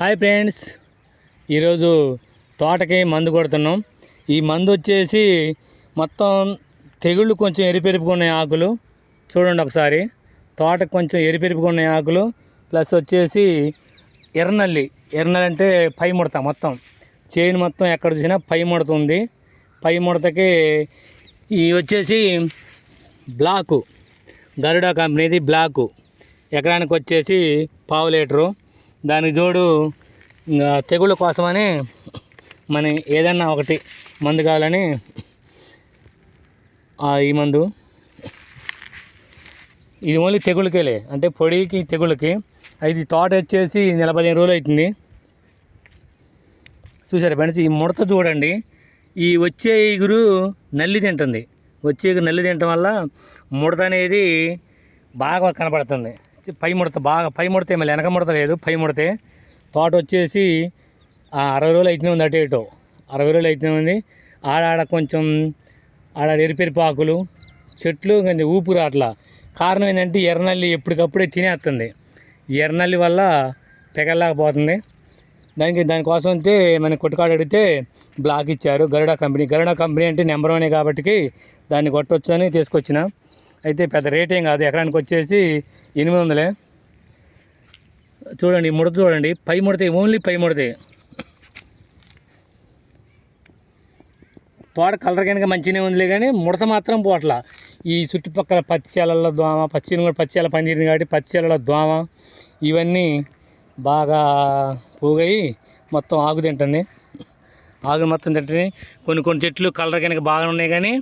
Hi friends. ఈరోజు తోటకి మందు కొడుతున్నాం. ఈ మందు వచ్చేసి మొత్తం తెగుళ్ళు కొంచెం ఎరిపెరుపుకున్నాయి ఆకులు. చూడండి ఒకసారి. తోటకు కొంచెం ఎరిపెరుపుకున్నాయి ఆకులు. ప్లస్ వచ్చేసి ఎర్రనల్లి. ఎర్రనల్లి అంటే పై ముడత మొత్తం. చేను మొత్తం ఎక్కడ చూసినా పై ముడత ఉంది. పై ముడతకి ఈ వచ్చేసి బ్లాకు. గరుడా కంపెనీది బ్లాకు. ఎకరానికి వచ్చేసి పావు లీటరు. దానికి జోడు ఇంకా తెగుళ్ళ కోసమని మన ఏదన్నా ఒకటి మందు కావాలని ఈ మందు. ఇది ఓన్లీ తెగుళ్ళకేలే. అంటే పొడికి తెగుళ్ళకి అది తోట వచ్చేసి నెల పదిహేను రోజులు అవుతుంది. చూసారా ఫ్రెండ్స్ ఈ ముడత చూడండి. ఈ వచ్చే ఇగురు నల్లి తింటుంది. వచ్చే నల్లి తినటం వల్ల ముడత అనేది బాగా కనపడుతుంది. పై ముడత బాగా పై ముడత మళ్ళీ వెనక ముడత లేదు పై ముడతే తోట వచ్చేసి ఆ అరవై రోజులు అయితేనే ఉంది అటు ఇటు. అరవై రోజులు అయితేనే ఉంది. ఆడాడ కొంచెం ఆడ ఎరిపెరిపాకులు చెట్లు కొంచెం ఊపిరి అట్లా. కారణం ఏంటంటే ఎర్రనల్లి ఎప్పటికప్పుడే తినేస్తుంది. ఎర్రనల్లి వల్ల పెగల్లాకపోతుంది దానికి దానికోసం అయితే మన కొట్టుకాడు అడిగితే బ్లాక్ ఇచ్చారు. గరుడా కంపెనీ గరుడా కంపెనీ అంటే నెంబర్ వన్ కాబట్టి దాన్ని కొట్టొచ్చని తీసుకొచ్చిన. అయితే పెద్ద రేట్ ఏం కాదు. ఎకరానికి వచ్చేసి ఎనిమిది వందలే చూడండి ముడత చూడండి. పై ముడతే ఓన్లీ పై ముడతే. తోట కలర్ కనుక మంచిగానే ఉందిలే కానీ ముడత మాత్రం పోట్ల ఈ చుట్టుపక్కల పచ్చిచేలల్లో దోమ పచ్చి కూడా పచ్చిచేల పందిరింది కాబట్టి పచ్చిచేలలో దోమ ఇవన్నీ బాగా పోగయి. మొత్తం ఆకు తింటుంది. ఆకులు మొత్తం తింటుంది. కొన్ని కొన్ని చెట్లు కలర్ కనుక బాగా ఉన్నాయి కానీ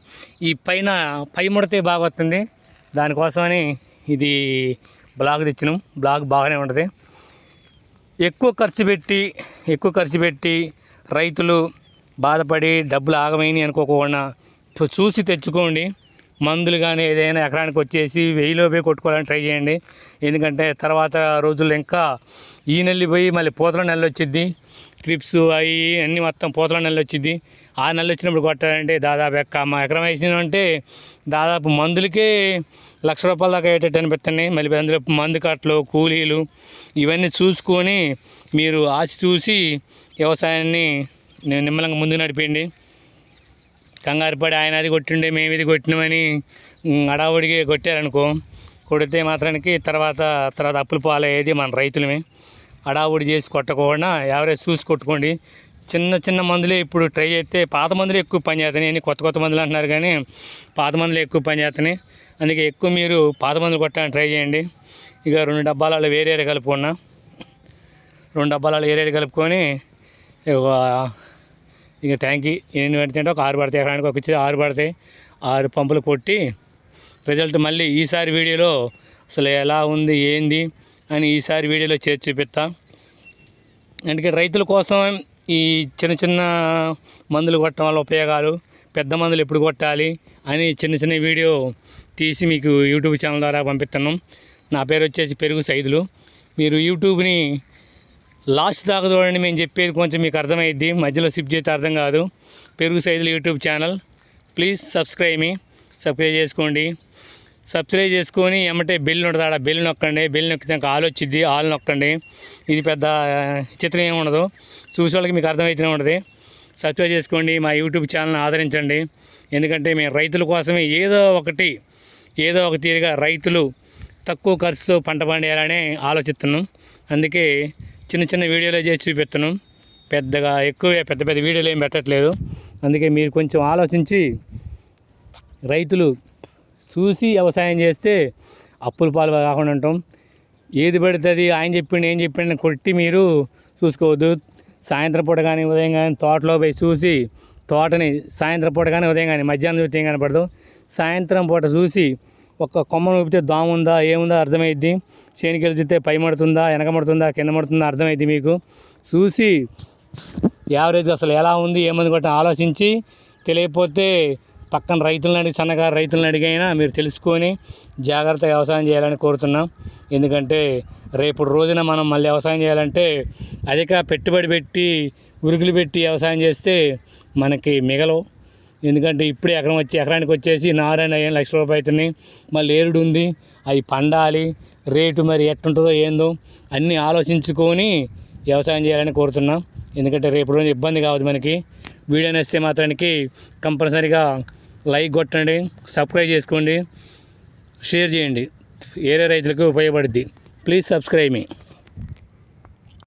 ఈ పైన పై ముడితే బాగా వస్తుంది. దానికోసమని ఇది బ్లాక్ తెచ్చినాం. బ్లాక్ బాగానే ఉంటుంది. ఎక్కువ ఖర్చు పెట్టి ఎక్కువ ఖర్చు పెట్టి రైతులు బాధపడి డబ్బులు ఆగమైనవి అనుకోకుండా చూసి తెచ్చుకోండి. మందులు కానీ ఏదైనా ఎకరానికి వచ్చేసి వెయ్యిలోపే కొట్టుకోవాలని ట్రై చేయండి. ఎందుకంటే తర్వాత రోజుల్లో ఇంకా ఈ నెల్లి పోయి మళ్ళీ పూతల నెల వచ్చింది ట్రిప్స్ అవి అన్నీ మొత్తం పూతల నెల వచ్చింది ఆ నెల వచ్చినప్పుడు కొట్టాలంటే దాదాపు ఎక్క మా ఎకరం వేసినామంటే దాదాపు మందులకే లక్ష రూపాయల దాకా అయ్యేటట్టు అనిపిస్తున్నాయి. మళ్ళీ అందులో మందు కట్టలు కూలీలు ఇవన్నీ చూసుకొని మీరు ఆశ చూసి వ్యవసాయాన్ని నిమ్మలంగా ముందు నడిపేయండి. కంగారు పడి ఆయన అది కొట్టిండే మేము ఇది కొట్టినామని అడావుడికి కొట్టారనుకో కొడితే మాత్రానికి తర్వాత తర్వాత అప్పులు పాలయ్యేది మన రైతులమే. అడావుడి చేసి కొట్టకుండా యావరేజ్ చూసి కొట్టుకోండి. చిన్న చిన్న మందులే ఇప్పుడు ట్రై చేస్తే పాత మందులు ఎక్కువ పనిచేస్తున్నాయి. అని కొత్త కొత్త మందులు అంటున్నారు కానీ పాత మందులు ఎక్కువ పనిచేస్తున్నాయి. అందుకే ఎక్కువ మీరు పాత మందులు కొట్టడానికి ట్రై చేయండి. ఇక రెండు డబ్బాలలో వేరే కలుపుకున్నా. రెండు డబ్బాలలో ఏరేడు కలుపుకొని ఇంకా ట్యాంకీ ఎన్ని పడితే ఒక ఆరు పడతాయి ఎకరానికి ఒక ఇచ్చి ఆరు పడతాయి ఆరు పంపులు కొట్టి రిజల్ట్ మళ్ళీ ఈసారి వీడియోలో అసలు ఎలా ఉంది ఏంది అని ఈసారి వీడియోలో చేసి చూపిస్తా. అందుకే రైతుల కోసం ఈ చిన్న చిన్న మందులు కొట్టడం వల్ల ఉపయోగాలు పెద్ద మందులు ఎప్పుడు కొట్టాలి అని చిన్న చిన్న వీడియో తీసి మీకు యూట్యూబ్ ఛానల్ ద్వారా పంపిస్తున్నాం. నా పేరు వచ్చేసి పెరుగు సైదులు. మీరు యూట్యూబ్ని లాస్ట్ దాకా చూడండి మేము చెప్పేది కొంచెం మీకు అర్థమైద్ది. మధ్యలో సిప్ చేస్తే అర్థం కాదు. పెరుగు సైజులు YouTube channel. Please subscribe me subscribe చేసుకోండి. సబ్స్క్రైబ్ చేసుకొని ఎమ్మటే బెల్ ఉంటుంది ఆడ. బెల్ నొక్కండి. బెల్ నొక్కితే ఆల్ వచ్చింది ఆల్ నొక్కండి. ఇది పెద్ద చిత్రం ఏమి ఉండదు. చూసే వాళ్ళకి మీకు అర్థమవుతూనే ఉంటుంది. సబ్స్క్రైబ్ చేసుకోండి. మా యూట్యూబ్ ఛానల్ని ఆదరించండి. ఎందుకంటే మేము రైతుల కోసమే ఏదో ఒకటి ఏదో ఒక తీరుగా రైతులు తక్కువ ఖర్చుతో పంట పండేయాలని ఆలోచిస్తున్నాం. అందుకే చిన్న చిన్న వీడియోలు చేసి చూపిస్తున్నాం. పెద్దగా ఎక్కువ పెద్ద పెద్ద వీడియోలు ఏం పెట్టట్లేదు. అందుకే మీరు కొంచెం ఆలోచించి రైతులు చూసి వ్యవసాయం చేస్తే అప్పుల పాలు కాకుండా ఉంటాం. ఏది పడుతుంది ఆయన చెప్పిండు ఏం చెప్పిండు కొట్టి మీరు చూసుకోవద్దు. సాయంత్రం పూట కానీ ఉదయం కానీ తోటలో పోయి చూసి తోటని సాయంత్రం పూట కానీ ఉదయం కానీ మధ్యాహ్నం చూస్తే ఏం కనపడదు. సాయంత్రం పూట చూసి ఒక కొమ్మను ఊపితే దోమ ఉందా ఏముందా అర్థమైద్ది. చేనికెళ్ళి చూస్తే పై మడుతుందా వెనక మడుతుందా కింద మడుతుందా అర్థమైద్ది మీకు. చూసి యావరేజ్ అసలు ఎలా ఉంది ఏముంది కొట్టి ఆలోచించి తెలియకపోతే పక్కన రైతులను అడిగి సన్నకారు రైతులను అడిగైనా మీరు తెలుసుకొని జాగ్రత్తగా వ్యవసాయం చేయాలని కోరుతున్నాం. ఎందుకంటే రేపు రోజున మనం మళ్ళీ వ్యవసాయం చేయాలంటే అధిక పెట్టుబడి పెట్టి ఉరుగులు పెట్టి వ్యవసాయం చేస్తే మనకి మిగలవు. ఎందుకంటే ఇప్పుడే ఎకరం వచ్చి ఎకరానికి వచ్చేసి నారాయణ ఏం లక్ష రూపాయలు అవుతున్నాయి. మళ్ళీ ఏరుడు ఉంది అవి పండాలి రేటు మరి ఎట్టుంటుందో ఏందో అన్నీ ఆలోచించుకొని వ్యవసాయం చేయాలని కోరుతున్నాం. ఎందుకంటే రేపు రోజు ఇబ్బంది కావద్దు మనకి. వీడియో నచ్చితే మాత్రానికి కంపల్సరీగా లైక్ కొట్టండి సబ్స్క్రైబ్ చేసుకోండి షేర్ చేయండి. ఏరే రైతులకు ఉపయోగపడుద్ది. Please subscribe me.